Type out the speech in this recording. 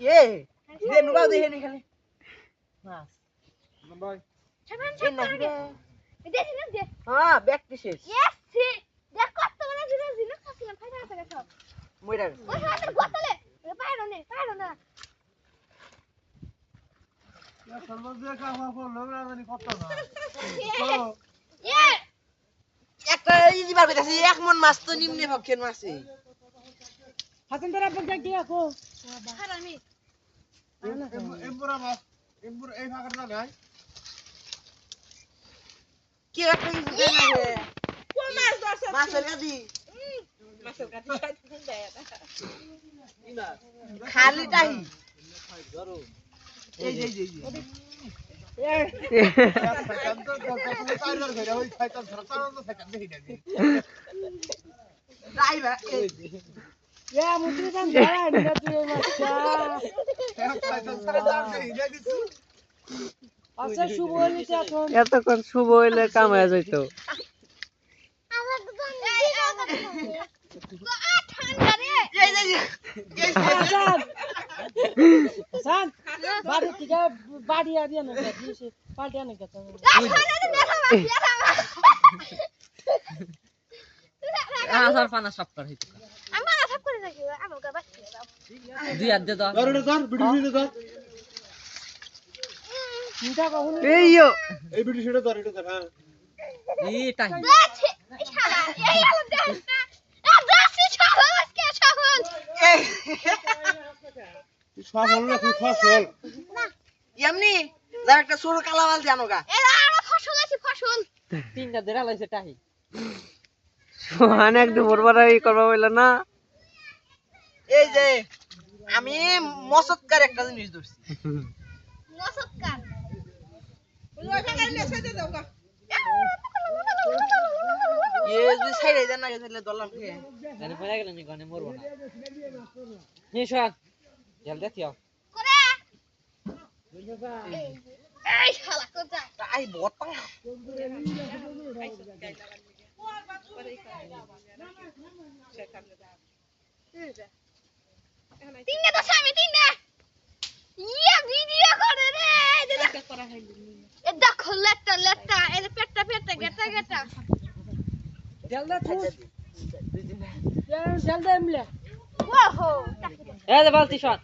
এ যে নুবা দেখে নি খালি মাছ এ নাকি রে হ্যাঁ ব্যাগ পিসেস মইরা গেছে। একটা বার কইতাছি এক মন মাছ তো নিম্নে পক্ষের মাছে হাসান তোরা বলতে কি আকো কি একটা কিছু দেন না রে? মাছের কাজি খালি টাহি এই যে এই যে, এই যে। ড্রাইভার এই এ মুতি দাম ধরা নি তুই আচ্ছা শুভ হইছে এখন এতক্ষণ শুভ হইলে কাম হয়ে যাইতো। এই যে, বাড়ি থেকে বাড়ি আরিয়া না দিছে পাল্টে না গেছে। আসার পানা সব কর হইতো দুই হাত দে দাও চিন্তা কখনো এইও এই ভিডিও সেটা ধর এটা ধর হ্যাঁ। ই টাই এই, সফল না তুই ফসল? এমনি যার একটা ছোট কালাবাল জানো গা তিনটা দেড়া লাইছে টাই সোহান এক দুপুর ই করবা বলল না। এই যে আমি মসৎকার একটা জিনিস ধরছি। যদি সাইডে দেন না গেলে দলাম খেয়ে জানি পড়ে গেল নি। গনে মরবো না নি সোহান জল দেখিও তাই বট তিনটা তো স্বামী তিনটা ইয়ে ভিডিও করে রে এ দেখো লেটা লেটা এ পেটটা পেটটা গেটা গেটা জল দে তুই জল এমলে ওহো এ বালতি সোহান